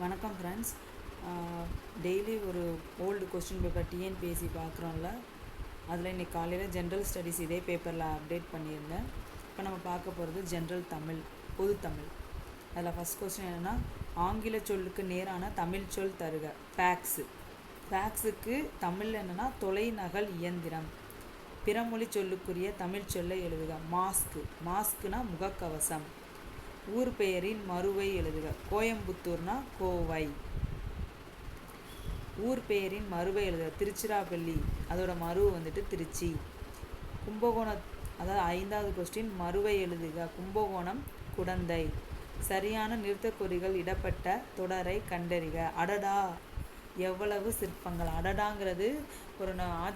வணக்கம் friends daily ஒரு old question paper TNPSC பார்க்குறோம்ல. அதில் இன்றைக்கி காலையில் ஜென்ரல் ஸ்டடீஸ் இதே பேப்பரில் அப்டேட் பண்ணியிருந்தேன். இப்போ நம்ம பார்க்க போகிறது ஜென்ரல் தமிழ் பொது தமிழ். அதில் ஃபஸ்ட் கொஸ்டின் என்னென்னா ஆங்கில சொல்லுக்கு நேரான தமிழ் சொல் தருக ஃபேக்ஸு ஃபேக்ஸுக்கு தமிழ் என்னென்னா தொலைநகல் இயந்திரம். பிறமொழி சொல்லுக்குரிய தமிழ் சொல்லை எழுதுக மாஸ்க்கு மாஸ்க்குனா முகக்கவசம். ஊர் பெயரின் மறுவை எழுதுக. கோயம்புத்தூர்னா கோவை. ஊர் பெயரின் மறுவை எழுதுக. திருச்சிராப்பள்ளி. அதோட மறு வந்துட்டு திருச்சி. கும்பகோணம் அதாவது ஐந்தாவது கொஸ்டின் மறுவை எழுதுக. கும்பகோணம் குடந்தை. சரியான நிறுத்தக்குறிகள் இடப்பட்ட தொடரை கண்டறிக. அடடா! எவ்வளவு சிற்பங்கள். அடடாங்கிறது ஒரு ந-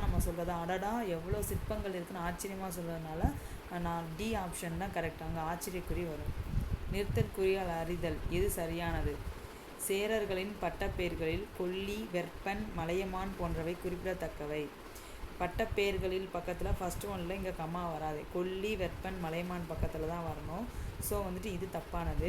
நம்ம சொல்கிறது அடடா! எவ்வளோ சிற்பங்கள் இருக்குன்னு ஆச்சரியமாக சொல்கிறதுனால நான் டி ஆப்ஷன் தான் கரெக்ட். அங்கே ஆச்சரியக்குறி வரும். நிறுத்தற்குறியால் அறிதல். எது சரியானது? சேரர்களின் பட்டப்பெயர்களில் கொல்லி வெற்பன் மலையமான் போன்றவை குறிப்பிடத்தக்கவை. பட்டப்பெயர்களில் பக்கத்தில் ஃபஸ்ட்டு ஒன்ல இங்கே கம்மா வராது. கொல்லி வெப்பன் மலையமான் பக்கத்தில் தான் வரணும். ஸோ வந்துட்டு இது தப்பானது.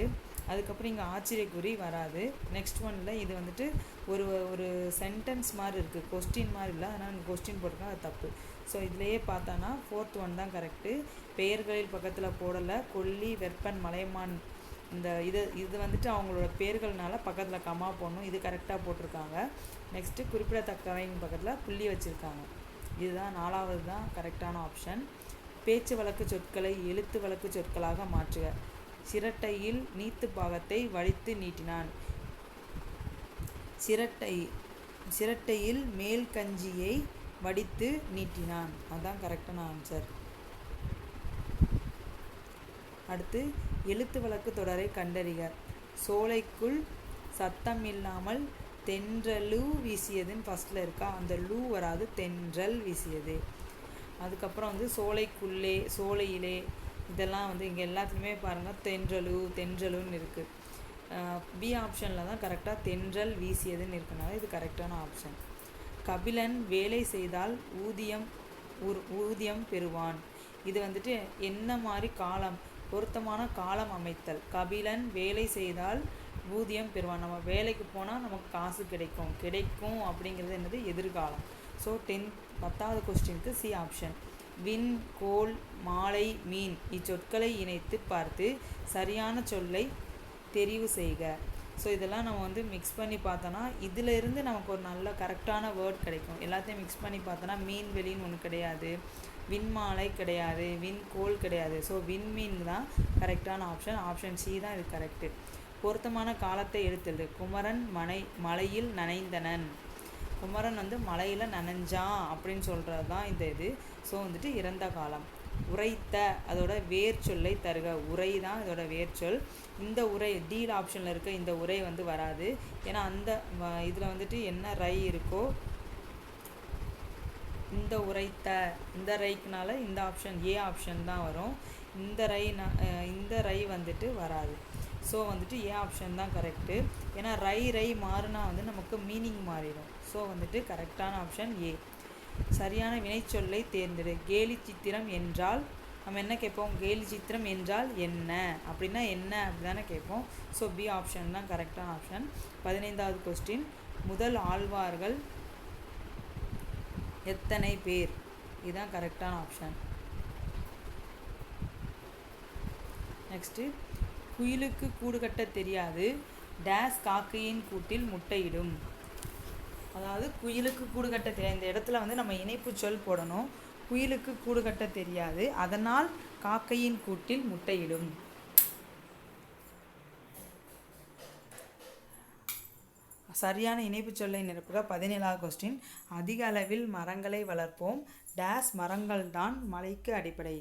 அதுக்கப்புறம் இங்கே ஆச்சரியக்குறி வராது. நெக்ஸ்ட் ஒனில் இது வந்துட்டு ஒரு ஒரு சென்டென்ஸ் மாதிரி இருக்குது கொஸ்டின் மாதிரி இல்லை. அதனால் இங்கே கொஸ்டின் போட்டிருக்கோம் அது தப்பு. ஸோ இதுலேயே பார்த்தோன்னா ஃபோர்த் ஒன் தான் கரெக்டு பெயர்களில் பக்கத்தில் போடலை. கொல்லி வெப்பன் மலையமான் இந்த இது இது வந்துட்டு அவங்களோட பேர்கள்னால பக்கத்தில் கமா போடணும். இது கரெக்டாக போட்டிருக்காங்க. நெக்ஸ்ட்டு குறிப்பிடத்தக்கவைங்க பக்கத்தில் புள்ளி வச்சுருக்காங்க. இதுதான் நாலாவது தான் கரெக்டான ஆப்ஷன் பேச்சு வழக்கு சொற்களை எழுத்து வழக்கு சொற்களாக மாற்றுக. சிரட்டையில் நீத்து பாகத்தை வழித்து நீட்டினான். சிரட்டை சிரட்டையில் மேல் கஞ்சியை வடித்து நீட்டினான். அதான் கரெக்டான ஆன்சர் அடுத்து எழுத்து வழக்கு தொடரை கண்டறிக. சோலைக்குள் சத்தம் இல்லாமல் தென்றலு வீசியதுன்னு ஃபஸ்ட்டில் இருக்கா? அந்த லூ வராது தென்றல் வீசியது. அதுக்கப்புறம் வந்து சோலைக்குள்ளே சோலையிலே இதெல்லாம் வந்து இங்கே எல்லாத்துலேயுமே பாருங்கள் தென்றலு தென்றலுன்னு இருக்குது பி ஆப்ஷனில் தான் கரெக்டாக தென்றல் வீசியதுன்னு இருக்கனால இது கரெக்டான ஆப்ஷன் கபிலன் வேலை செய்தால் ஊதியம் ஊதியம் பெறுவான். இது வந்துட்டு என்ன மாதிரி காலம்? பொருத்தமான காலம் அமைத்தல். கபிலன் வேலை செய்தால் ஊதியம் பெறுவான். நம்ம வேலைக்கு போனால் நமக்கு காசு கிடைக்கும். கிடைக்கும் அப்படிங்கிறது என்னது? எதிர்காலம். ஸோ டென்த் பத்தாவது கொஸ்டினுக்கு சி ஆப்ஷன் விண் கோல் மாலை மீன். இச்சொற்களை இணைத்து பார்த்து சரியான சொல்லை தெரிவு செய்க. ஸோ இதெல்லாம் நம்ம வந்து மிக்ஸ் பண்ணி பார்த்தோன்னா இதில் இருந்து நமக்கு ஒரு நல்ல கரெக்டான வேர்ட் கிடைக்கும். எல்லாத்தையும் மிக்ஸ் பண்ணி பார்த்தோன்னா மீன் வெளின்னு ஒன்று கிடையாது. விண்மாலை கிடையாது. விண்கோள் கிடையாது. ஸோ விண்மீன் தான் கரெக்டான ஆப்ஷன் ஆப்ஷன் சி தான் இது கரெக்டு பொருத்தமான காலத்தை எடுத்தது குமரன் மனை மலையில் நனைந்தனன். குமரன் வந்து மலையில் நனைஞ்சான் அப்படின்னு சொல்கிறது தான் இந்த இது. ஸோ வந்துட்டு இறந்த காலம். உரைத்த அதோட வேர் சொல்லை தருக. உரை தான் இதோட வேர் சொல். இந்த உரை டீல் ஆப்ஷனில் இருக்க இந்த உரை வந்து வராது. ஏன்னா அந்த இதில் வந்துட்டு என்ன ரை இருக்கோ இந்த உரைத்த இந்த ரைக்குனால இந்த ஆப்ஷன் ஏ ஆப்ஷன் தான் வரும். இந்த ரை இந்த ரை வந்துட்டு வராது. ஸோ வந்துட்டு ஏ ஆப்ஷன் தான் கரெக்டு ஏன்னா ரை ரை மாறுனா வந்து நமக்கு மீனிங் மாறிடும். ஸோ வந்துட்டு கரெக்டான ஆப்ஷன் ஏ சரியான வினைச்சொல்லை தேர்ந்தெடு. கேலி சித்திரம் என்றால் நம்ம என்ன கேட்போம்? கேலி சித்திரம் என்றால் என்ன? அப்படின்னா என்ன? அப்படிதானே கேட்போம். ஸோ பி ஆப்ஷன் தான் கரெக்டான ஆப்ஷன் பதினைந்தாவது கொஸ்டின் முதல் ஆழ்வார்கள் எத்தனை பேர்? இதுதான் கரெக்டான ஆப்ஷன் நெக்ஸ்ட்டு குயிலுக்கு கூடு கட்ட தெரியாது. டேஸ் காக்கையின் கூட்டில் முட்டையிடும். அதாவது குயிலுக்கு கூடு கட்ட தெரியாது. இந்த இடத்துல வந்து நம்ம இணைப்பு சொல் போடணும். குயிலுக்கு கூடு கட்ட தெரியாது. அதனால் காக்கையின் கூட்டில் முட்டையிடும். சரியான இணைப்பு சொல்லை நிரப்புக. பதினேழாவது கொஸ்டின் அதிக அளவில் மரங்களை வளர்ப்போம். டேஸ் மரங்கள் தான் மலைக்கு அடிப்படை.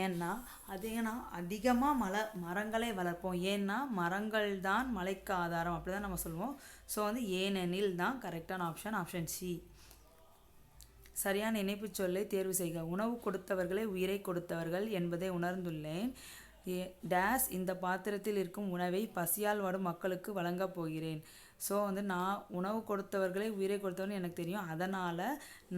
ஏன்னா அதிகனா அதிகமாக மல மரங்களை வளர்ப்போம். ஏன்னா மரங்கள் தான் மலைக்கு ஆதாரம் அப்படி தான் நம்ம சொல்லுவோம். ஸோ வந்து ஏனெனில் தான் கரெக்டான ஆப்ஷன் ஆப்ஷன் சி சரியான இணைப்பு சொல்லை தேர்வு செய்க. உணவு கொடுத்தவர்களே உயிரை கொடுத்தவர்கள் என்பதை உணர்ந்துள்ளேன். ஏ டேஸ் இந்த பாத்திரத்தில் இருக்கும் உணவை பசியால் வாடும் மக்களுக்கு வழங்கப் போகிறேன். ஸோ வந்து நான் உணவு கொடுத்தவர்களே உயிரை கொடுத்தவர்னு எனக்கு தெரியும். அதனால்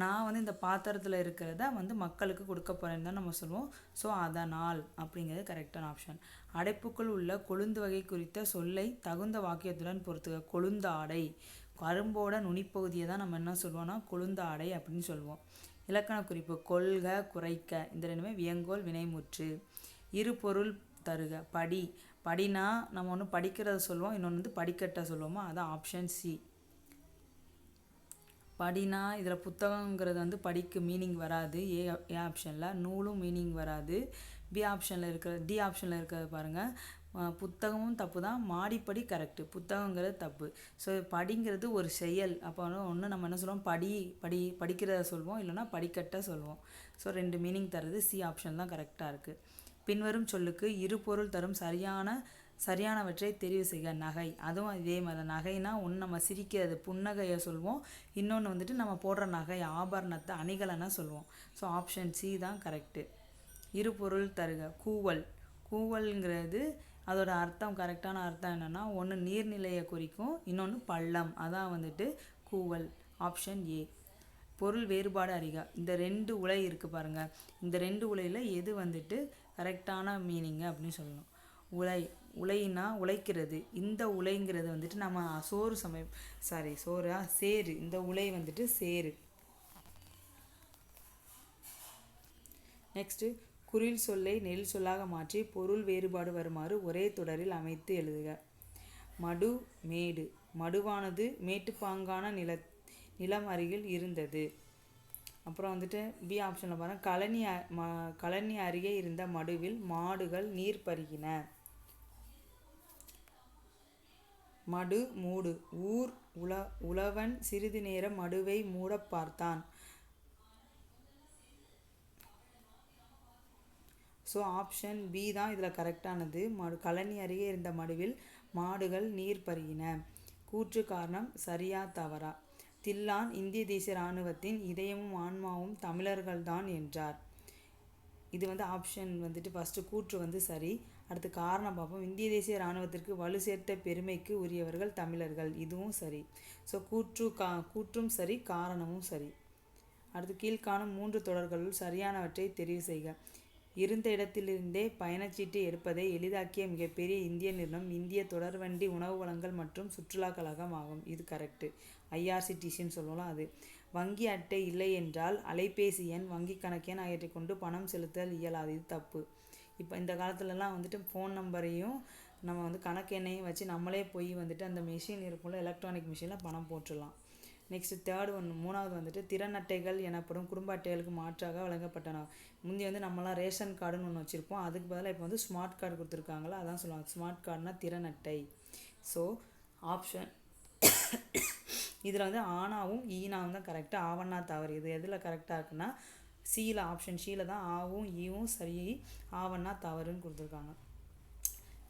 நான் வந்து இந்த பாத்திரத்தில் இருக்கிறத வந்து மக்களுக்கு கொடுக்க போகிறேன்னு தான் நம்ம சொல்லுவோம். ஸோ அதனால் அப்படிங்கிறது கரெக்டான ஆப்ஷன் அடைப்புக்குள் உள்ள கொழுந்து வகை குறித்த சொல்லை தகுந்த வாக்கியத்துடன் பொறுத்துக. கொழுந்தாடை கரும்போட நுனிப்பகுதியை தான் நம்ம என்ன சொல்லுவோம்னா கொழுந்தாடை அப்படின்னு சொல்லுவோம். இலக்கண குறிப்பு கொள்க குறைக்க. இந்த ரெண்டுமே வியங்கோல் வினைமுற்று. இரு பொருள் தருக. படி. படினா நம்ம ஒன்று படிக்கிறத சொல்லுவோம் இன்னொன்று வந்து படிக்கட்ட சொல்லுவோமா? அதான் ஆப்ஷன் சி படினா இதில் புத்தகங்கிறது வந்து படிக்கு மீனிங் வராது. ஏ ஏ ஆப்ஷனில் நூலும் மீனிங் வராது. பி ஆப்ஷனில் இருக்கிற டி ஆப்ஷனில் இருக்கிறது பாருங்கள் புத்தகமும் தப்பு தான். மாடிப்படி கரெக்டு புத்தகங்கிறது தப்பு. ஸோ படிங்கிறது ஒரு செயல். அப்போ ஒன்று நம்ம என்ன சொல்லுவோம்? படி படி படிக்கிறத சொல்லுவோம். இல்லைனா படிக்கட்ட சொல்லுவோம். ஸோ ரெண்டு மீனிங் தருது. சி ஆப்ஷன் தான் கரெக்டாக இருக்குது பின்வரும் சொல்லுக்கு இரு பொருள் தரும் சரியான சரியானவற்றை தெரிவு செய்க. நகை. அதுவும் இதே மாதிரி நகைனா ஒன்று நம்ம சிரிக்கிறது புன்னகையை சொல்லுவோம் இன்னொன்று வந்துட்டு நம்ம போடுற நகை ஆபரணத்தை அணிகலனை சொல்லுவோம் ஸோ ஆப்ஷன் சி தான் கரெக்டு இரு பொருள் தருக. கூவல். கூவல்ங்கிறது அதோட அர்த்தம் கரெக்டான அர்த்தம் என்னென்னா ஒன்று நீர்நிலையை குறிக்கும் இன்னொன்று பள்ளம். அதான் வந்துட்டு கூவல். ஆப்ஷன் ஏ பொருள் வேறுபாடு அறிக. இந்த ரெண்டு உலை இருக்குது பாருங்கள் இந்த ரெண்டு உலையில் எது வந்துட்டு கரெக்டான மீனிங்கு அப்படின்னு சொல்லணும். உலை உலைனா உழைக்கிறது. இந்த உலைங்கிறது வந்துட்டு நம்ம சோறு சமை சாரி சோறா? சேரு இந்த உலை வந்துட்டு சேரு நெக்ஸ்ட்டு குறில் சொல்லை நெல் சொல்லாக மாற்றி பொருள் வேறுபாடு வருமாறு ஒரே தொடரில் அமைத்து எழுதுக. மடு மேடு. மடுவானது மேட்டுப்பாங்கான நில நிலம் அருகில் இருந்தது. அப்புறம் வந்துட்டு பி ஆப்ஷனில் பாருங்கள் கழனி ம கழனி அருகே இருந்த மடுவில் மாடுகள் நீர் பருகின. மடு மூடு. ஊர் உல உழவன் சிறிது நேரம் மடுவை மூட பார்த்தான். ஸோ ஆப்ஷன் பி தான் இதில் கரெக்டானது மடு கழனி அருகே இருந்த மடுவில் மாடுகள் நீர் பருகின. கூற்று காரணம் சரியா தவறா. தில்லான் இந்திய தேசிய இராணுவத்தின் இதயமும் ஆன்மாவும் தமிழர்கள்தான் என்றார். இது வந்து ஆப்ஷன் வந்துட்டு ஃபஸ்ட்டு கூற்று வந்து சரி. அடுத்து காரணம் பார்ப்போம். இந்திய தேசிய இராணுவத்திற்கு வலு சேர்த்த பெருமைக்கு உரியவர்கள் தமிழர்கள். இதுவும் சரி. ஸோ கூற்று கா கூற்றும் சரி காரணமும் சரி. அடுத்து கீழ்காணும் மூன்று தொடர்களுள் சரியானவற்றை தெரிவு செய்க. இருந்த இடத்திலிருந்தே பயணச்சீட்டு எடுப்பதை எளிதாக்கிய மிகப்பெரிய இந்திய நிறுவனம் இந்திய தொடர்வண்டி உணவு வளங்கள் மற்றும் சுற்றுலா கழகம் ஆகும். இது கரெக்டு ஐஆர்சிடிசின்னு சொல்லலாம் அது. வங்கி அட்டை இல்லை என்றால் அலைபேசி எண் வங்கி கணக்கெண் ஆகியவற்றை கொண்டு பணம் செலுத்தல் இயலாது. இது தப்பு. இப்போ இந்த காலத்துலலாம் வந்துட்டு ஃபோன் நம்பரையும் நம்ம வந்து கணக்கெண்ணையும் வச்சு நம்மளே போய் வந்துட்டு அந்த மிஷின் இருக்கும்ல எலக்ட்ரானிக் மிஷினில் பணம் போட்டுடலாம். நெக்ஸ்ட்டு தேர்ட் ஒன்று மூணாவது வந்துட்டு திறன் அட்டைகள் எனப்படும் குடும்ப அட்டைகளுக்கு மாற்றாக வழங்கப்பட்டன. முந்தி வந்து நம்மலாம் ரேஷன் கார்டுன்னு ஒன்று வச்சுருப்போம். அதுக்கு பதிலாக இப்போ வந்து ஸ்மார்ட் கார்டு கொடுத்துருக்காங்களா அதான் சொல்லுவாங்க. ஸ்மார்ட் கார்டுனா திறன் அட்டை ஸோ ஆப்ஷன் இதில் வந்து ஆனாவும் ஈனாவும் தான் கரெக்டாக ஆவண்ணா தவறு. இது எதில் கரெக்டாக இருக்குன்னா சீல ஆப்ஷன் சீல தான் ஆவும் ஈவும் சரி ஆவண்ணா தவறுன்னு கொடுத்துருக்காங்க.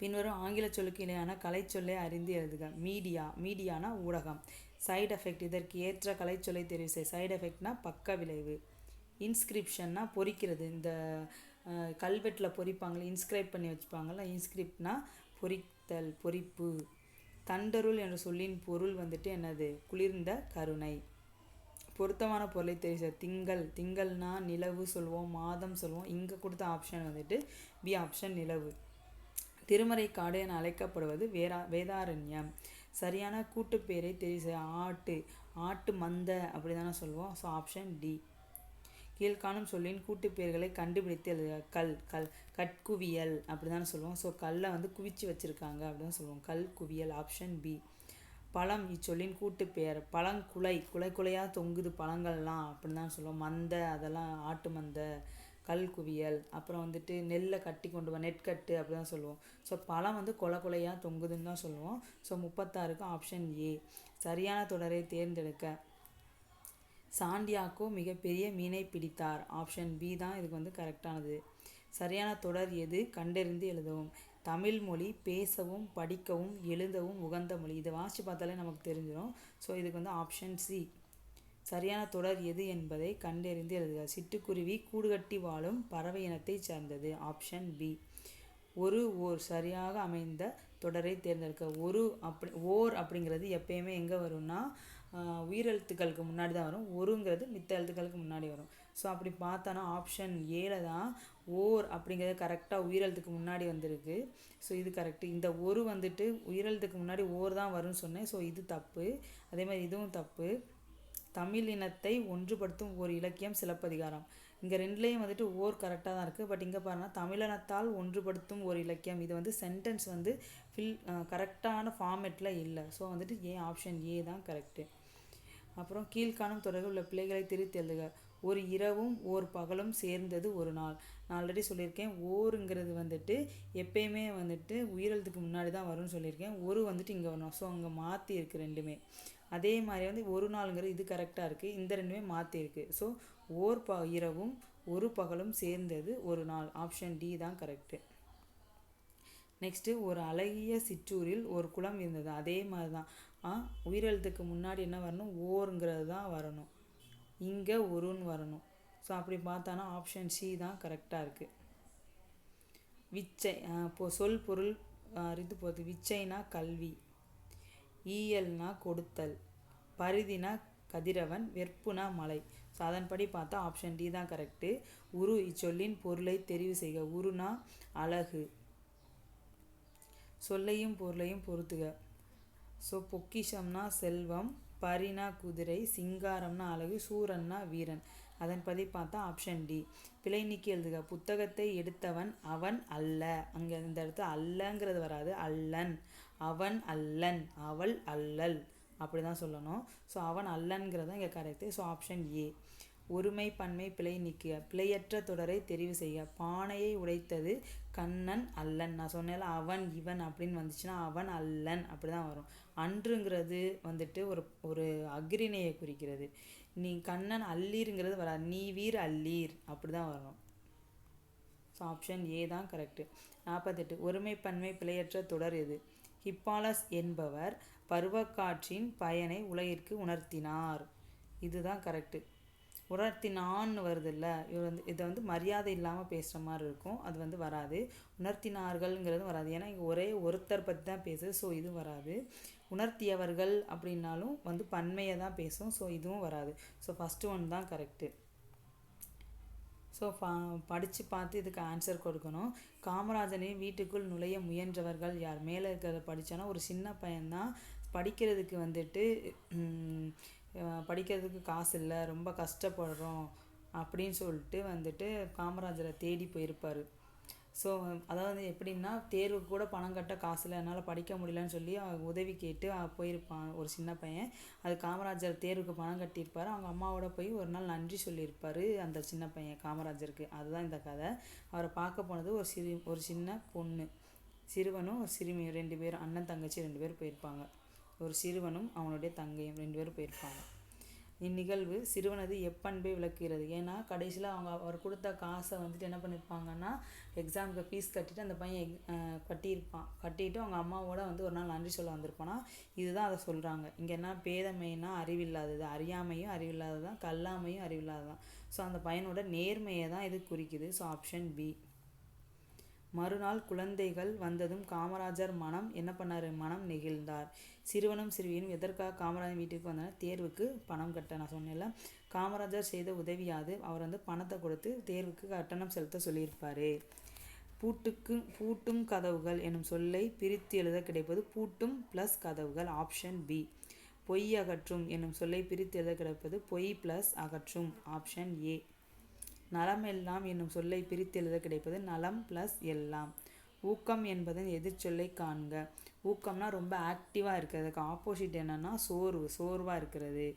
பின்வரும் ஆங்கில சொல்லுக்கு இணையான கலைச்சொல்லை அறிந்து எழுதுக. மீடியா. மீடியானா ஊடகம். சைடு எஃபெக்ட் இதற்கு ஏற்ற கலைச்சொல்லை தெரிவு செய். சைடு எஃபெக்ட்னா பக்க விளைவு. இன்ஸ்கிரிப்ஷன்னா பொறிக்கிறது. இந்த கல்வெட்டில் பொறிப்பாங்களே இன்ஸ்கிரைப் பண்ணி வச்சுப்பாங்கள்ல இன்ஸ்கிரிப்ட்னா பொறித்தல் பொறிப்பு. தண்டருள் என்ற சொல்லின் பொருள் வந்துட்டு என்னது? குளிர்ந்த கருணை. பொருத்தமான பொருளை தெரிவிச்ச திங்கள். திங்கள்னா நிலவு சொல்லுவோம் மாதம் சொல்லுவோம் இங்கே கொடுத்த ஆப்ஷன் வந்துட்டு பி ஆப்ஷன் நிலவு. திருமறை காடு என அழைக்கப்படுவது வேரா வேதாரண்யம். சரியான கூட்டுப்பேரை தெரிவு செய்ய ஆட்டு ஆட்டு மந்த அப்படி தானே சொல்லுவோம் ஸோ ஆப்ஷன் டி கீழ்காணும் சொல்லின் கூட்டுப்பேர்களை கண்டுபிடித்து எழுதுக. கல் கல் கட்குவியல் அப்படி தானே சொல்லுவோம். ஸோ கல்லை வந்து குவிச்சு வச்சுருக்காங்க அப்படின்னு சொல்லுவோம். கல் குவியல் ஆப்ஷன் பி பழம் இச்சொல்லின் கூட்டுப்பெயர் பழங்குலை குலை குலையாக தொங்குது பழங்கள்லாம் அப்படின்னு தான் சொல்லுவோம். மந்த அதெல்லாம் ஆட்டு மந்த. கல் குவியல் அப்புறம் வந்துட்டு நெல்லை கட்டி கொண்டு வா நெற்கட்டு அப்படி தான் சொல்லுவோம். ஸோ பழம் வந்து கொலை கொலையாக தொங்குதுன்னு தான் சொல்லுவோம். ஸோ முப்பத்தாறுக்கு ஆப்ஷன் ஏ சரியான தொடரை தேர்ந்தெடுக்க. சாண்டியாக்கோ மிகப்பெரிய மீனை பிடித்தார். ஆப்ஷன் பி தான் இதுக்கு வந்து கரெக்டானது சரியான தொடர் எது? கண்டறிந்து எழுதவும். தமிழ் மொழி பேசவும் படிக்கவும் எழுதவும் உகந்த மொழி. இதை வாசித்து பார்த்தாலே நமக்கு தெரிஞ்சிடும் ஸோ இதுக்கு வந்து ஆப்ஷன் சி சரியான தொடர் எது என்பதை கண்டறிந்து எழுதுக. சிட்டுக்குருவி கூடுகட்டி வாழும் பறவை இனத்தைச் சேர்ந்தது. ஆப்ஷன் பி ஒரு ஓர் சரியாக அமைந்த தொடரை தேர்ந்தெடுக்க. ஒரு அப்படி ஓர் அப்படிங்கிறது எப்பயுமே எங்கே வரும்னா உயிரெழுத்துக்களுக்கு முன்னாடி தான் வரும். ஒருங்கிறது மித்த எழுத்துக்களுக்கு முன்னாடி வரும். ஸோ அப்படி பார்த்தோன்னா ஆப்ஷன் ஏல தான் ஓர் அப்படிங்கிறது கரெக்டாக உயிரெழுத்துக்கு முன்னாடி வந்திருக்கு. ஸோ இது கரெக்டு இந்த ஒரு வந்துட்டு உயிரெழுத்துக்கு முன்னாடி ஓர் தான் வரும்னு சொன்னேன். ஸோ இது தப்பு. அதே மாதிரி இதுவும் தப்பு. தமிழ் இனத்தை ஒன்றுபடுத்தும் ஒரு இலக்கியம் சிலப்பதிகாரம். இங்கே ரெண்டுலேயும் வந்துட்டு ஓர் கரெக்டாக தான் இருக்குது பட் இங்கே பாருங்கள் தமிழினத்தால் ஒன்றுபடுத்தும் ஒரு இலக்கியம். இது வந்து சென்டென்ஸ் வந்து ஃபில் கரெக்டான ஃபார்மேட்டில் இல்லை. ஸோ வந்துட்டு ஏ ஆப்ஷன் ஏ தான் கரெக்டு அப்புறம் கீழ்காணும் தொடர்கள் உள்ள பிள்ளைகளை திருத்தி எழுதுக. ஒரு இரவும் ஓர் பகலும் சேர்ந்தது ஒரு நாள். நான் ஆல்ரெடி சொல்லியிருக்கேன் ஓருங்கிறது வந்துட்டு எப்பயுமே வந்துட்டு உயிரெழுத்துக்கு முன்னாடி தான் வரும்னு சொல்லியிருக்கேன். ஒரு வந்துட்டு இங்கே வரணும். ஸோ அங்கே மாற்றி இருக்குது ரெண்டுமே. அதே மாதிரி வந்து ஒரு நாளுங்கிறது இது கரெக்டாக இருக்குது இந்த ரெண்டுமே மாற்றிருக்கு ஸோ ஓர் ப இரவும் ஒரு பகலும் சேர்ந்தது ஒரு நாள். ஆப்ஷன் டி தான் கரெக்டு நெக்ஸ்ட்டு ஒரு அழகிய சிற்றூரில் ஒரு குளம் இருந்தது. அதே மாதிரி தான். ஆ உயிரெழுத்துக்கு முன்னாடி என்ன வரணும்? ஓருங்கிறது தான் வரணும். இங்கே ஒருன்னு வரணும். ஸோ அப்படி பார்த்தானா ஆப்ஷன் சி தான் கரெக்டாக இருக்குது விச்சை இப்போ சொல் பொருள் அறிந்து போகுது. விச்சைனா கல்வி. ஈயல்னா கொடுத்தல் பரிதினா கதிரவன் வெற்புனா மலை. ஸோ அதன்படி பார்த்தா ஆப்ஷன் டி தான் கரெக்டு உரு இச்சொல்லின் பொருளை தெரிவு செய்க. உருனா அழகு. சொல்லையும் பொருளையும் பொறுத்துக ஸோ பொக்கிஷம்னா செல்வம் பரினா குதிரை சிங்காரம்னா அழகு சூரன்னா வீரன். அதன்படி பார்த்தா ஆப்ஷன் டி பிழை நீக்கி எழுதுக. புத்தகத்தை எடுத்தவன் அவன் அல்ல. அங்கே இந்த இடத்துல அல்லங்கிறது வராது. அல்லன். அவன் அல்லன் அவள் அல்லல். அப்படி தான் சொல்லணும். ஸோ அவன் அல்லன்கிறது தான் இங்கே கரெக்டு ஸோ ஆப்ஷன் ஏ ஒருமை பன்மை பிழை நிற்க பிழையற்ற தொடரை தெரிவு செய்ய. பானையை உடைத்தது கண்ணன் அல்லன். நான் சொன்னேன்ல அவன் இவன் அப்படின்னு வந்துச்சுன்னா அவன் அல்லன். அப்படி தான் வரும். அன்றுங்கிறது வந்துட்டு ஒரு ஒரு அக்ரிணையை குறிக்கிறது. நீ கண்ணன் அல்லீருங்கிறது வராது. நீ வீர் அல்லீர். அப்படி தான் வரும். ஸோ ஆப்ஷன் ஏ தான் கரெக்டு நாற்பத்தெட்டு ஒருமைப்பன்மை பிழையற்ற தொடர் எது? ஹிப்பாலஸ் என்பவர் பருவக்காற்றின் பயனை உலகிற்கு உணர்த்தினார். இதுதான் கரெக்டு உணர்த்தினான்னு வருதில்ல. இவர் வந்து இதை வந்து மரியாதை இல்லாமல் பேசுகிற மாதிரி இருக்கும். அது வந்து வராது. உணர்த்தினார்கள்ங்கிறதும் வராது. ஏன்னா இங்கே ஒரே ஒருத்தர் பற்றி தான் பேசுது. ஸோ இதுவும் வராது. உணர்த்தியவர்கள் அப்படின்னாலும் வந்து பன்மையை தான் பேசும். ஸோ இதுவும் வராது. ஸோ ஃபஸ்ட்டு ஒன் தான் கரெக்டு ஸோ பா படித்து பார்த்து இதுக்கு ஆன்சர் கொடுக்கணும். காமராஜனின் வீட்டுக்குள் நுழைய முயன்றவர்கள் யார்? மேலே இருக்கிறத படித்தோன்னா ஒரு சின்ன பையன்தான் படிக்கிறதுக்கு வந்துட்டு படிக்கிறதுக்கு காசு இல்லை ரொம்ப கஷ்டப்படுறோம் அப்படின்னு சொல்லிட்டு வந்துட்டு காமராஜரை தேடி போயிருப்பார். ஸோ அதாவது எப்படின்னா தேர்வுக்கு கூட பணம் கட்ட காசு இல்லை என்னால் படிக்க முடியலன்னு சொல்லி உதவி கேட்டு போயிருப்பான் ஒரு சின்ன பையன். அது காமராஜர் தேர்வுக்கு பணம் கட்டியிருப்பார். அவங்க அம்மாவோட போய் ஒரு நாள் நன்றி சொல்லியிருப்பார் அந்த சின்ன பையன் காமராஜருக்கு. அதுதான் இந்த கதை. அவரை பார்க்க போனது ஒரு சிறு ஒரு சின்ன பொண்ணு. சிறுவனும் ஒரு சிறுமியும் ரெண்டு பேரும் அண்ணன் தங்கச்சி ரெண்டு பேர் போயிருப்பாங்க. ஒரு சிறுவனும் அவனுடைய தங்கையும் ரெண்டு பேரும் போயிருப்பாங்க. இந்நிகழ்வு சிறுவனது எப்பண்பை விளக்குகிறது. ஏன்னா கடைசியில் அவங்க அவர் கொடுத்த காசை வந்துட்டு என்ன பண்ணியிருப்பாங்கன்னா எக்ஸாமுக்கு ஃபீஸ் கட்டிட்டு அந்த பையன் கட்டியிருப்பான். கட்டிட்டு அவங்க அம்மாவோட வந்து ஒரு நாள் நன்றி சொல்ல வந்திருப்பானா? இதுதான் அதை சொல்கிறாங்க இங்கே என்ன பேதமைனா அறிவில்லாதது. அறியாமையும் அறிவில்லாதது தான் கல்லாமையும் அறிவில்லாதது தான் ஸோ அந்த பையனோட நேர்மையை தான் இது குறிக்குது. ஸோ ஆப்ஷன் பி மறுநாள் குழந்தைகள் வந்ததும் காமராஜர் மனம் என்ன பண்ணார்? மனம் நெகிழ்ந்தார். சிறுவனும் சிறுவியும் எதற்காக காமராஜர் வீட்டுக்கு வந்தனர்? தேர்வுக்கு பணம் கட்ட நான் சொன்னேன்ல. காமராஜர் செய்த உதவியாது அவர் வந்து பணத்தை கொடுத்து தேர்வுக்கு கட்டணம் செலுத்த சொல்லியிருப்பார். பூட்டுக்கு பூட்டும் கதவுகள் எனும் சொல்லை பிரித்து எழுத கிடைப்பது பூட்டும் ப்ளஸ் கதவுகள் ஆப்ஷன் பி பொய் அகற்றும் என்னும் சொல்லை பிரித்து எழுத கிடைப்பது பொய் ப்ளஸ் அகற்றும் ஆப்ஷன் ஏ நலம் எல்லாம் என்னும் சொல்லை பிரித்து எழுத கிடைப்பது நலம் ப்ளஸ் எல்லாம். ஊக்கம் என்பதன் எதிர்ச்சொல்லை காண்க. ஊக்கம்னா ரொம்ப ஆக்டிவாக இருக்கிறதுக்கு ஆப்போசிட் என்னென்னா சோர்வு சோர்வாக இருக்கிறது.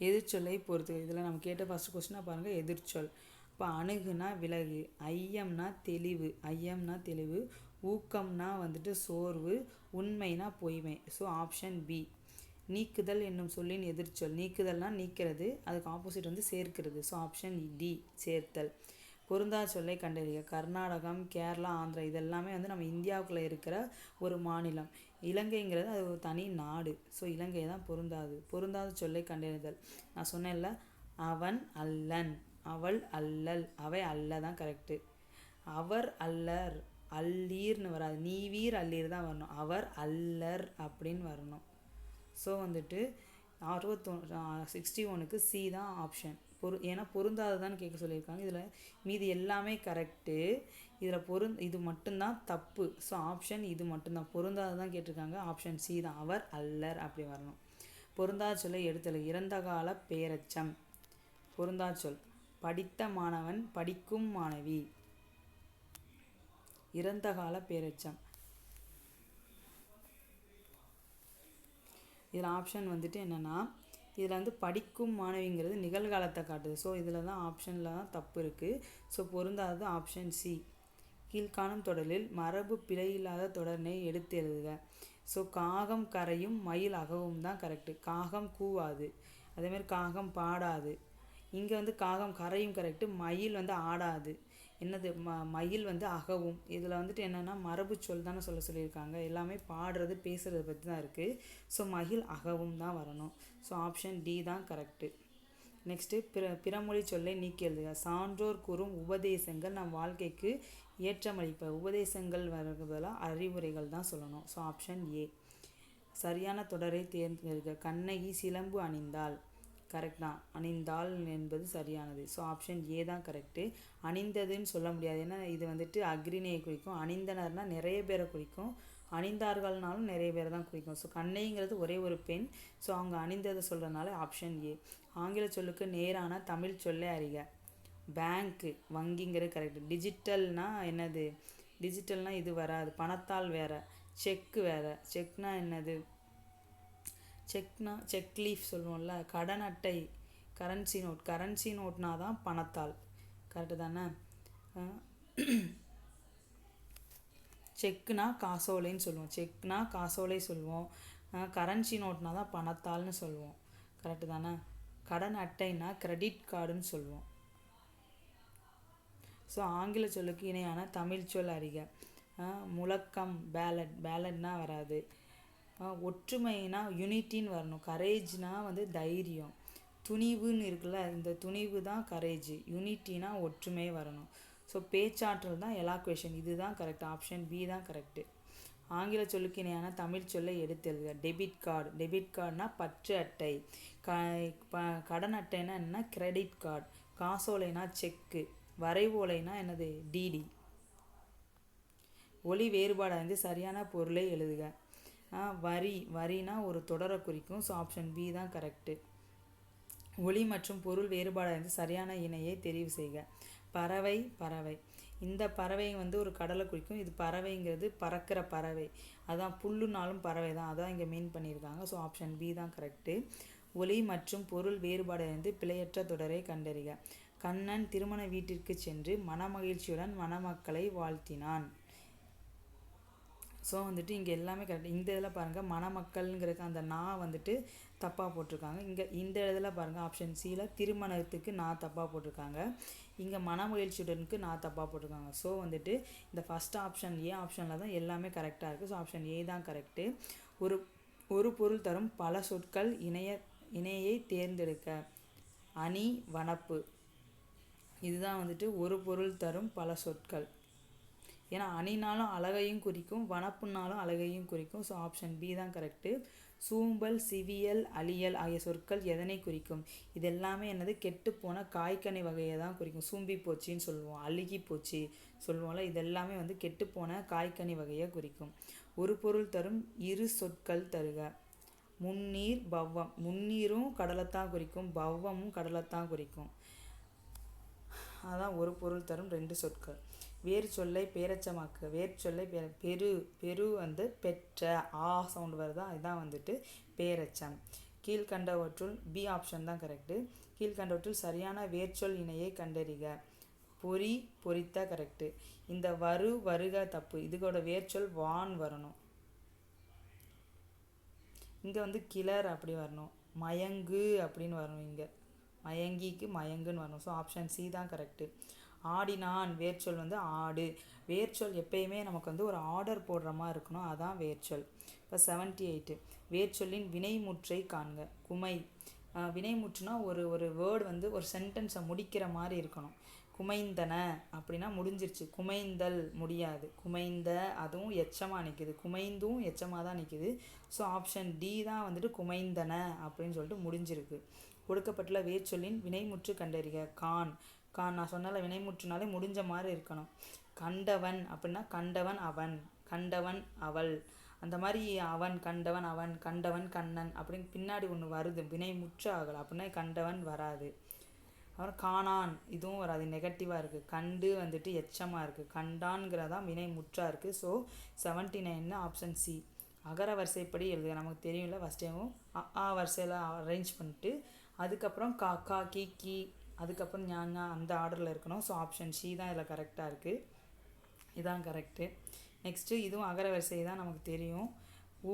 எதிர்ச்சொல்லை பொறுத்து. இதில் நம்ம கேட்ட ஃபஸ்ட் கொஸ்டினாக பாருங்கள் எதிர்ச்சொல். இப்போ அணுகுனா விலகு. ஐயம்னா தெளிவு. ஐயம்னா தெளிவு. ஊக்கம்னா வந்துட்டு சோர்வு. உண்மைனா பொய்மை. ஸோ ஆப்ஷன் பி நீக்குதல் என்னும் சொல்லின் எதிர்ச்சொல். நீக்குதல்னால் நீக்கிறது அதுக்கு ஆப்போசிட் வந்து சேர்க்கிறது. ஸோ ஆப்ஷன் டி சேர்த்தல். பொருந்தா சொல்லை கண்டறிய. கர்நாடகம் கேரளா ஆந்திரா இதெல்லாமே வந்து நம்ம இந்தியாவுக்குள்ளே இருக்கிற ஒரு மாநிலம். இலங்கைங்கிறது அது ஒரு தனி நாடு. ஸோ இலங்கை தான் பொருந்தாது. பொருந்தாத சொல்லை கண்டறிதல். நான் சொன்னேன்ல அவன் அல்லன். அவள் அல்லல். அவை அல்ல தான் கரெக்டு அவர் அல்லர். அல்லீர்னு வராது. நீவீர் அல்லீர் தான் வரணும். அவர் அல்லர் அப்படின்னு வரணும். ஸோ வந்துட்டு அறுபத்தொன் சிக்ஸ்டி ஒனுக்கு சி தான் ஆப்ஷன் பொரு ஏன்னா பொருந்தாததான்னு கேட்க சொல்லியிருக்காங்க. இதில் மீதி எல்லாமே கரெக்டு இதில் பொருந் இது மட்டும்தான் தப்பு. ஸோ ஆப்ஷன் இது மட்டும்தான். பொருந்தாததான் கேட்டிருக்காங்க. ஆப்ஷன் சி தான். அவர் அல்லர் அப்படி வரணும். பொருந்தா சொல்லை எடுத்தல். இறந்த கால பேரச்சம். பொருந்தா சொல் படித்த மாணவன் படிக்கும் மாணவி. இறந்த கால பேரச்சம். இதில் ஆப்ஷன் வந்துட்டு என்னென்னா இதில் வந்து படிக்கும் மாணவிங்கிறது நிகழ்காலத்தை காட்டுது. ஸோ இதில் தான் ஆப்ஷனில் தான் தப்பு இருக்குது ஸோ பொருந்தாதது ஆப்ஷன் சி கீழ்காணும் தொடரில் மரபு பிழையில்லாத தொடரினை எடுத்து எழுதுக. ஸோ காகம் கரையும் மயில் அகவும் தான் கரெக்டு காகம் கூவாது. அதேமாதிரி காகம் பாடாது. இங்கே வந்து காகம் கரையும் கரெக்டு மயில் வந்து ஆடாது. என்னது ம மயில் வந்து அகவும். இதில் வந்துட்டு என்னென்னா மரபு சொல் தானே சொல்ல சொல்லியிருக்காங்க. எல்லாமே பாடுறது பேசுகிறது பற்றி தான் இருக்குது ஸோ மயில் அகவும் தான் வரணும். ஸோ ஆப்ஷன் டி தான் கரெக்டு நெக்ஸ்ட்டு பிற பிறமொழி சொல்லை நீக்கி எழுதுக சான்றோர் கூறும் உபதேசங்கள் நம் வாழ்க்கைக்கு ஏற்றமளிப்ப. உபதேசங்கள் வருவதெல்லாம் அறிவுரைகள் தான் சொல்லணும். ஸோ ஆப்ஷன் ஏ சரியான தொடரை தேர்ந்தெடுக்க. கண்ணகி சிலம்பு அணிந்தால் கரெக்ட் தான். அணிந்தாள் என்பது சரியானது. ஸோ ஆப்ஷன் ஏ தான் கரெக்டு அணிந்ததுன்னு சொல்ல முடியாது. ஏன்னா இது வந்துட்டு அக்ரிணியை குறிக்கும். அணிந்தனர்னால் நிறைய பேரை குறிக்கும். அணிந்தார்கள்னாலும் நிறைய பேரை தான் குறிக்கும். ஸோ கண்ணைங்கிறது ஒரே ஒரு பெண். ஸோ அவங்க அணிந்ததை சொல்கிறனால ஆப்ஷன் ஏ ஆங்கில சொல்லுக்கு நேரான தமிழ் சொல்லே அறிக. பேங்க்கு வங்கிங்கிறது கரெக்டு டிஜிட்டல்னால் என்னது? டிஜிட்டல்னால் இது வராது. பணத்தால் வேறு. செக்கு வேறு. செக்னால் என்னது? செக்னா செக் லீஃப் சொல்லுவோம்ல கடன் அட்டை கரன்சி நோட் கரன்சி நோட்னா தான் பணத்தால் கரெக்டு தானே? செக்குனா காசோலைன்னு சொல்லுவோம். செக்னா காசோலை சொல்லுவோம். கரன்சி நோட்னா தான் பணத்தால்னு சொல்லுவோம். கரெக்டு தானே? கடன் அட்டைனா கிரெடிட் கார்டுன்னு சொல்லுவோம். ஸோ ஆங்கில சொல்லுக்கு இணையான தமிழ் சொல் அறிக. முழக்கம் பேலட் பேலட்னா வராது. ஒற்றுமைனா யுனிட்டின்னு வரணும். கரேஜ்னா வந்து தைரியம். துணிவுன்னு இருக்குல்ல இந்த துணிவு தான் கரேஜ் யூனிட்டினா ஒற்றுமை வரணும். ஸோ பேச்சாற்றல் தான் எலாக்குவேஷன் இதுதான் கரெக்ட் ஆப்ஷன் பி தான் கரெக்டு ஆங்கில சொல்லுக்கு இணையான தமிழ் சொல்லை எடுத்து எழுதுக டெபிட் கார்டு டெபிட் கார்டுனா பற்று அட்டை. க ப கடன் அட்டைனா என்ன கிரெடிட் கார்டு காசோலைனா செக்கு. வரைவோலைனா என்னது? டிடி ஒளி வேறுபாடு அறிந்து சரியான பொருளை எழுதுக. வரி. வரினா ஒரு தொடரை குறிக்கும். ஸோ ஆப்ஷன் பி தான் கரெக்டு ஒளி மற்றும் பொருள் வேறுபாடு சரியான இணையை தெரிவு செய்க. பறவை பறவை. இந்த பறவை வந்து ஒரு கடலை குறிக்கும். இது பறவைங்கிறது பறக்கிற பறவை. அதான் புல்லுனாலும் பறவை தான். அதான் இங்கே மீன் பண்ணியிருக்காங்க. ஸோ ஆப்ஷன் பி தான் கரெக்டு ஒளி மற்றும் பொருள் வேறுபாடு அறிந்து பிழையற்ற தொடரை கண்டறிக. கண்ணன் திருமண வீட்டிற்கு சென்று மனமகிழ்ச்சியுடன் மணமக்களை வாழ்த்தினான். ஸோ வந்துட்டு இங்கே எல்லாமே கரெக்ட் இந்த இதில் பாருங்கள் மணமக்கள்ங்கிறக்கு அந்த நான் வந்துட்டு தப்பாக போட்டிருக்காங்க. இங்கே இந்த இதில் பாருங்கள் ஆப்ஷன் சியில் திருமணத்துக்கு நான் தப்பாக போட்டிருக்காங்க. இங்கே மனமகிழ்ச்சியுடனுக்கு நான் தப்பாக போட்டிருக்காங்க. ஸோ வந்துட்டு இந்த ஃபஸ்ட் ஆப்ஷன் ஏ ஆப்ஷனில் தான் எல்லாமே கரெக்டாக இருக்குது ஸோ ஆப்ஷன் ஏ தான் கரெக்டு ஒரு ஒரு பொருள் தரும் பல சொற்கள் இணைய இணையை தேர்ந்தெடுக்க. அணி வனப்பு. இதுதான் வந்துட்டு ஒரு பொருள் தரும் பல சொற்கள். ஏன்னா அணினாலும் அழகையும் குறிக்கும் வனப்புனாலும் அழகையும் குறிக்கும். ஸோ ஆப்ஷன் பி தான் கரெக்டு சூம்பல் சிவியல் அழியல் ஆகிய சொற்கள் எதனை குறிக்கும்? இது எல்லாமே என்னது? கெட்டுப்போன காய்கனி வகையை தான் குறிக்கும். சூம்பி போச்சின்னு சொல்லுவோம் அழுகி போச்சு சொல்லுவோம்ல இது எல்லாமே வந்து கெட்டுப்போன காய்கனி வகையை குறிக்கும். ஒரு பொருள் தரும் இரு சொற்கள் தருக. முன்னீர் பவ்வம். முன்னீரும் கடலைத்தான் குறிக்கும் பவ்வமும் கடலைத்தான் குறிக்கும். அதான் ஒரு பொருள் தரும் ரெண்டு சொற்கள். வேறு சொல்லை பேரச்சமாக்க. வேறு சொல்லை பெ பெரு பெரு வந்து பெற்ற ஆ சவுண்டு வருதா? இதுதான் வந்துட்டு பேரச்சம். கீழ்கண்டவற்றுள் பி ஆப்ஷன் தான் கரெக்டு கீழ்கண்டவற்றுள் சரியான வேர்ச்சொல் இணையை கண்டறிக. பொறி பொறித்தா கரெக்டு இந்த வரு வருக தப்பு. இதுக்கோட வேர்ச்சொல் வான் வரணும். இங்கே வந்து கிளர் அப்படி வரணும். மயங்கு அப்படின்னு வரணும் இங்கே. மயங்கிக்கு மயங்குன்னு வரணும். ஸோ ஆப்ஷன் சி தான் கரெக்டு ஆடினான். வேர்ச்சொல் வந்து ஆடு. வேர்ச்சொல் எப்பயுமே நமக்கு வந்து ஒரு ஆர்டர் போடுற மாதிரி இருக்கணும். அதான் வேர்ச்சொல். இப்போ செவன்ட்டி எயிட்டு வேர்ச்சொல்லின் வினைமுற்றை காண்க. குமை. வினைமுற்றுனா ஒரு ஒரு வேர்டு வந்து ஒரு சென்டென்ஸை முடிக்கிற மாதிரி இருக்கணும். குமைந்தன அப்படின்னா முடிஞ்சிருச்சு. குமைந்தல் முடியாது. குமைந்த அதுவும் எச்சமாக நிற்கிது குமைந்தும் எச்சமாக தான் நிற்கிது ஸோ ஆப்ஷன் டி தான் வந்துட்டு குமைந்தன அப்படின்னு சொல்லிட்டு முடிஞ்சிருக்கு. கொடுக்கப்பட்டுள்ள வேர்ச்சொல்லின் வினைமுற்று கண்டறிக. கான். கா நான் சொன்னால வினைமுற்றுனாலே முடிஞ்ச மாதிரி இருக்கணும். கண்டவன் அப்படின்னா கண்டவன் அவன் கண்டவன் அவள். அந்த மாதிரி அவன் கண்டவன் அவன் கண்டவன் கண்ணன் அப்படின்னு பின்னாடி ஒன்று வருது. வினை முற்று ஆகலை அப்படின்னா கண்டவன் வராது. அப்புறம் காணான் இதுவும் வராது. நெகட்டிவாக இருக்குது கண்டு வந்துட்டு எச்சமாக இருக்குது கண்டான்கிறதான் வினை முற்றாக இருக்குது ஸோ செவன்ட்டி நைன்னு ஆப்ஷன் சி அகர வரிசைப்படி எழுதுக. நமக்கு தெரியும்ல ஃபஸ்ட் டைமும் அ ஆ வரிசையில் அரேஞ்ச் பண்ணிட்டு அதுக்கப்புறம் கா கா கி கி அதுக்கப்புறம் ஞாஞா அந்த ஆர்டரில் இருக்கணும். ஸோ ஆப்ஷன் சி தான் இதில் கரெக்டாக இருக்குது இதான் கரெக்டு நெக்ஸ்ட்டு இதுவும் அகர வரிசை தான் நமக்கு தெரியும். ஊ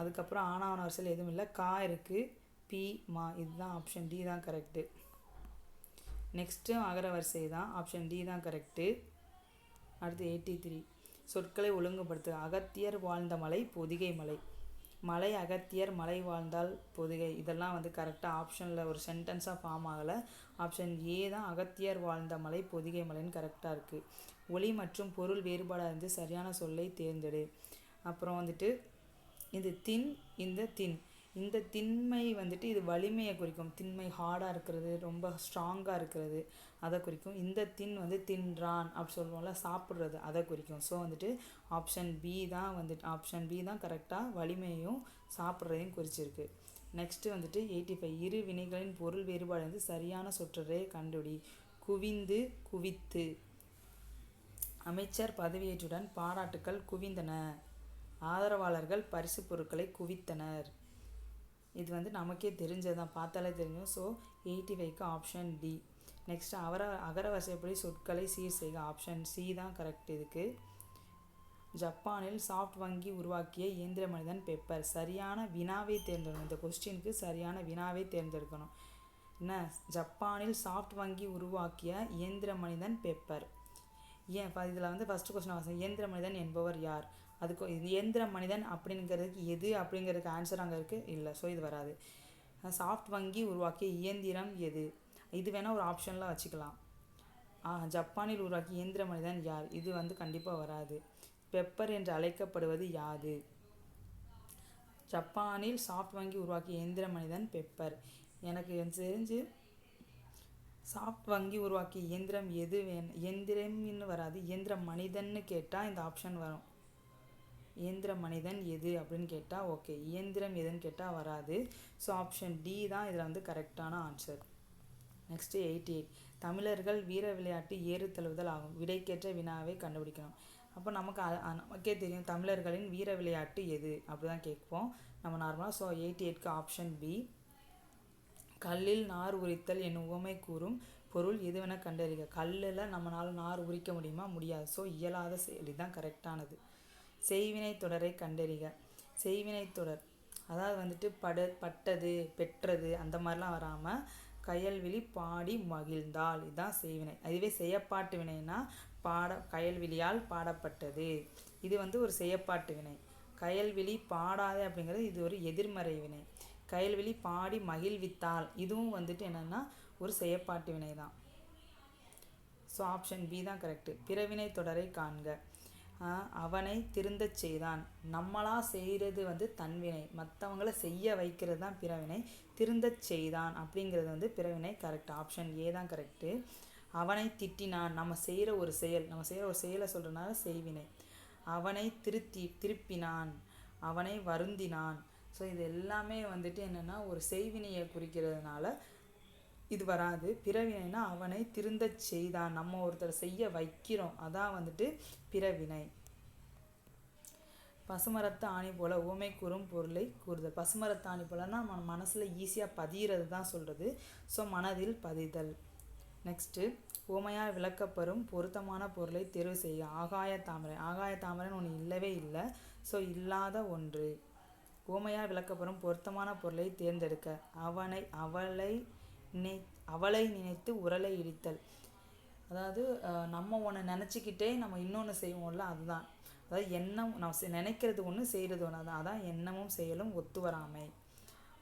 அதுக்கப்புறம் ஆனாவன வரிசையில் எதுவும் இல்லை. கா இருக்குது பி மா. இதுதான் ஆப்ஷன் டி தான் கரெக்டு நெக்ஸ்ட்டும் அகர வரிசை தான். ஆப்ஷன் டி தான் கரெக்டு அடுத்து எயிட்டி த்ரீ சொற்களை ஒழுங்குபடுத்து. அகத்தியர் வாழ்ந்த மலை பொதிகை மலை. மலை அகத்தியர் மலை வாழ்ந்தால் பொதுகை. இதெல்லாம் வந்து கரெக்டாக ஆப்ஷனில் ஒரு சென்டென்ஸாக ஃபார்ம் ஆகலை. ஆப்ஷன் ஏ தான் அகத்தியர் வாழ்ந்த மலை பொதிகை மலைன்னு கரெக்டாக இருக்குது ஒளி மற்றும் பொருள் வேறுபாடாக இருந்து சரியான சொல்லை தேர்ந்தெடு. அப்புறம் வந்துட்டு இது தின் இந்த தின். இந்த திண்மை வந்துட்டு இது வலிமையை குறிக்கும். திண்மை ஹார்டாக இருக்கிறது ரொம்ப ஸ்ட்ராங்காக இருக்கிறது. அதை குறிக்கும். இந்த தின் வந்து தின்றான் அப்படி சொல்லுவோம்ல சாப்பிட்றது அதை குறிக்கும். ஸோ வந்துட்டு ஆப்ஷன் பி தான் வந்துட்டு ஆப்ஷன் பி தான் கரெக்டாக வலிமையும் சாப்பிட்றதையும் குறிச்சிருக்கு. நெக்ஸ்ட்டு வந்துட்டு எயிட்டி ஃபைவ் இரு வினைகளின் பொருள் வேறுபாடு வந்து சரியான சொற்றொடரை கண்டுபிடி. குவிந்து குவித்து. அமைச்சர் பதவியேற்றுடன் பாராட்டுக்கள் குவிந்தன. ஆதரவாளர்கள் பரிசு பொருட்களை குவித்தனர். இது வந்து நமக்கே தெரிஞ்சதான் பார்த்தாலே தெரியும். ஸோ எயிட்டி ஃபைவ்க்கு ஆப்ஷன் டி நெக்ஸ்ட் அவர அகர வசைப்படி சொற்களை சீர் செய்க. ஆப்ஷன் சி தான் கரெக்ட் இதுக்கு. ஜப்பானில் சாஃப்ட் வங்கி உருவாக்கிய இயந்திர மனிதன் பெப்பர் சரியான வினாவை தேர்ந்தெடுக்கணும். இந்த கொஸ்டினுக்கு சரியான வினாவை தேர்ந்தெடுக்கணும். என்ன? ஜப்பானில் சாஃப்ட் வங்கி உருவாக்கிய இயந்திர மனிதன் பெப்பர் ஏன்? இப்போ இதில் வந்து ஃபஸ்ட்டு கொஸ்டின் வாசம் இயந்திர மனிதன் என்பவர் யார்? அதுக்கு இது இயந்திர மனிதன் அப்படிங்கிறதுக்கு எது அப்படிங்கிறதுக்கு ஆன்சர் அங்கே இருக்குது இல்லை. ஸோ இது வராது. சாஃப்ட் வங்கி உருவாக்கிய இயந்திரம் எது? இது வேணால் ஒரு ஆப்ஷனில் வச்சுக்கலாம். ஜப்பானில் உருவாக்கிய இயந்திர மனிதன் யார்? இது வந்து கண்டிப்பாக வராது. பெப்பர் என்று அழைக்கப்படுவது யாது? ஜப்பானில் சாஃப்ட் வங்கி உருவாக்கிய இயந்திர மனிதன் பெப்பர் எனக்கு தெரிஞ்சு சாஃப்ட் வங்கி உருவாக்கிய இயந்திரம் எது வேணும் இயந்திரம்னு வராது. இயந்திர மனிதன்னு கேட்டால் இந்த ஆப்ஷன் வரும். இயந்திர மனிதன் எது அப்படின்னு கேட்டால் ஓகே இயந்திரம் எதுன்னு கேட்டால் வராது. ஸோ ஆப்ஷன் டி தான் இதில் வந்து கரெக்டான ஆன்சர் நெக்ஸ்ட்டு எயிட்டி எயிட் தமிழர்கள் வீர விளையாட்டு ஏறு தழுவுதல் ஆகும். விடைக்கேற்ற வினாவை கண்டுபிடிக்கணும். அப்போ நமக்கு நமக்கே தெரியும் தமிழர்களின் வீர விளையாட்டு எது? அப்படி தான் கேட்போம். நம்ம நார்மலாக ஸோ எயிட்டி எயிட்க்கு ஆப்ஷன் பி கல்லில் நார் உரித்தல் என்னும் உவமை கூறும் பொருள் எதுவென கண்டறிக. கல்லில் நம்மளால் நார் உரிக்க முடியுமா? முடியாது. ஸோ இயலாத செயல் இதுதான் கரெக்டானது செய்வினை தொடரை கண்டறிக. செய்வினை தொடர். அதாவது வந்துட்டு பட பட்டது பெற்றது அந்த மாதிரிலாம் வராமல் கயல்விழி பாடி மகிழ்ந்தாள். இதுதான் செய்வினை. அதுவே செய்யப்பாட்டு வினைனா பாட கயல்விழியால் பாடப்பட்டது. இது வந்து ஒரு செய்யப்பாட்டு வினை. கயல்விழி பாடாதே அப்படிங்கிறது இது ஒரு எதிர்மறை வினை. கயல்விழி பாடி மகிழ்வித்தாள். இதுவும் வந்துட்டு என்னென்னா ஒரு செய்யப்பாட்டு வினை தான் ஸோ ஆப்ஷன் பி தான் கரெக்டு பிறவினை தொடரை காண்க. அவனை திருந்தச் செய்தான். நம்மளா செய்கிறது வந்து தன்வினை மற்றவங்கள செய்ய வைக்கிறது தான் பிறவினை. திருந்தச் செய்தான் அப்படிங்கிறது வந்து பிறவினை கரெக்ட் ஆப்ஷன் ஏ தான் கரெக்டு அவனை திட்டினான். நம்ம செய்கிற ஒரு செயல் நம்ம செய்கிற ஒரு செயலை சொல்கிறனால செய்வினை. அவனை திருத்தி திருப்பினான். அவனை வருந்தினான். ஸோ இது எல்லாமே வந்துட்டு என்னென்னா ஒரு செய்வினையை குறிக்கிறதுனால இது வராது. பிறவினைனா அவனை திருந்தச் செய்தான். நம்ம ஒருத்தர் செய்ய வைக்கிறோம். அதான் வந்துட்டு பிறவினை. பசுமரத்து ஆணி போல உவமை கூறும் பொருளை கூறுதல் பசுமரத்து ஆணி போலன்னா நம்ம மனசில் ஈஸியாக பதிகிறது தான் சொல்கிறது ஸோ மனதில் பதிதல். நெக்ஸ்ட்டு ஊமையால் விளக்கப்பெறும் பொருத்தமான பொருளை தேர்வு செய்ய ஆகாய தாமரை. ஆகாய தாமரைன்னு ஒன்று இல்லவே இல்லை. ஸோ இல்லாத ஒன்று. ஊமையால் விளக்கப்பெறும் பொருத்தமான பொருளை தேர்ந்தெடுக்க. அவனை அவளை நினை அவளை நினைத்து உரலை இடித்தல். அதாவது நம்ம ஒன்று நினச்சிக்கிட்டே நம்ம இன்னொன்று செய்வோம்ல அதுதான். அதாவது எண்ணம் நான் நினைக்கிறது ஒன்று செய்கிறது ஒன்று தான் அதான் எண்ணமும் செயலும் ஒத்து வராமை.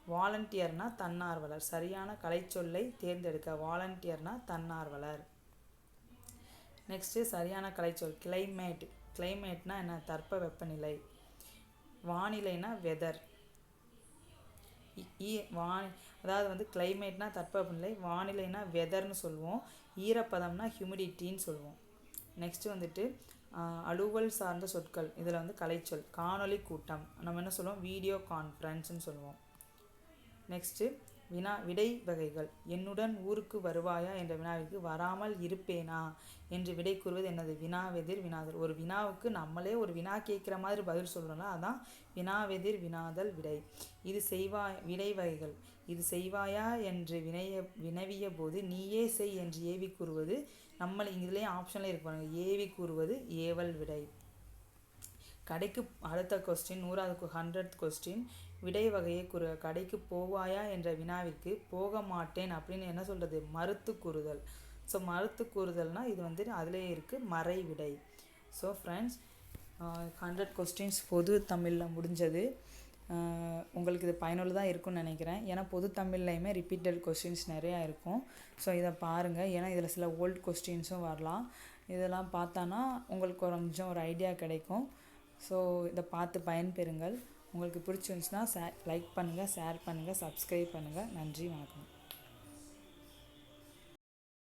வாலண்டியர்னா தன்னார்வலர். சரியான கலைச்சொல்லை தேர்ந்தெடுக்க வாலண்டியர்னா தன்னார்வலர். நெக்ஸ்ட்டு சரியான கலைச்சொல் கிளைமேட் கிளைமேட்னா என்ன? தட்ப வெப்பநிலை. வானிலைனா வெதர் வா அதாவது வந்து கிளைமேட்னா தட்பவெப்பநிலை வானிலைனா வெதர்னு சொல்லுவோம். ஈரப்பதம்னா ஹியூமிடிட்டின்னு சொல்லுவோம். நெக்ஸ்ட்டு வந்துட்டு அலுவல் சார்ந்த சொற்கள். இதில் வந்து கலைச்சொல் காணொளி கூட்டம். நம்ம என்ன சொல்லுவோம்? வீடியோ கான்ஃபரன்ஸ்னு சொல்லுவோம். நெக்ஸ்ட்டு வினா விடை வகைகள். என்னுடன் ஊருக்கு வருவாயா என்ற வினாவிற்கு வராமல் இருப்பேனா என்று விடை கூறுவது என்னது? வினாவெதிர் வினாதல். ஒரு வினாவுக்கு நம்மளே ஒரு வினா கேட்குற மாதிரி பதில் சொல்கிறோம்ல அதான் வினாவெதிர் வினாதல் விடை. இது செய்வாய் விடை வகைகள். இது செய்வாயா என்று வினைய வினவிய போது நீயே செய் என்று ஏவி கூறுவது நம்மளை இதுலேயே ஆப்ஷனில் இருப்பாங்க ஏவி கூறுவது ஏவல் விடை. கடைக்கு அடுத்த கொஸ்டின் நூறாவது ஹண்ட்ரட் கொஸ்டின் விடை வகையை கூறு. கடைக்கு போவாயா என்ற வினாவிற்கு போக மாட்டேன் அப்படின்னு என்ன சொல்கிறது மறுத்து கூறுதல். ஸோ மறுத்து கூறுதல்னால் இது வந்து அதிலே இருக்குது மறை விடை. ஸோ ஃப்ரெண்ட்ஸ் ஹண்ட்ரட் கொஸ்டின்ஸ் பொது தமிழில் முடிஞ்சது. உங்களுக்கு இது பயனுள்ளதாக இருக்கும்னு நினைக்கிறேன். ஏன்னா பொது தமிழ்லையுமே ரிப்பீட்டட் கொஸ்டின்ஸ் நிறையா இருக்கும். ஸோ இதை பாருங்கள் ஏன்னா இதில் சில ஓல்ட் கொஸ்டின்ஸும் வரலாம். இதெல்லாம் பார்த்தானா உங்களுக்கு கொஞ்சம் ஒரு ஐடியா கிடைக்கும். ஸோ இதை பார்த்து பயன்பெறுங்கள். உங்களுக்கு பிடிச்சிருந்துச்சுன்னா ஷே லைக் பண்ணுங்கள் ஷேர் பண்ணுங்கள் சப்ஸ்கிரைப் பண்ணுங்கள் நன்றி வணக்கம்.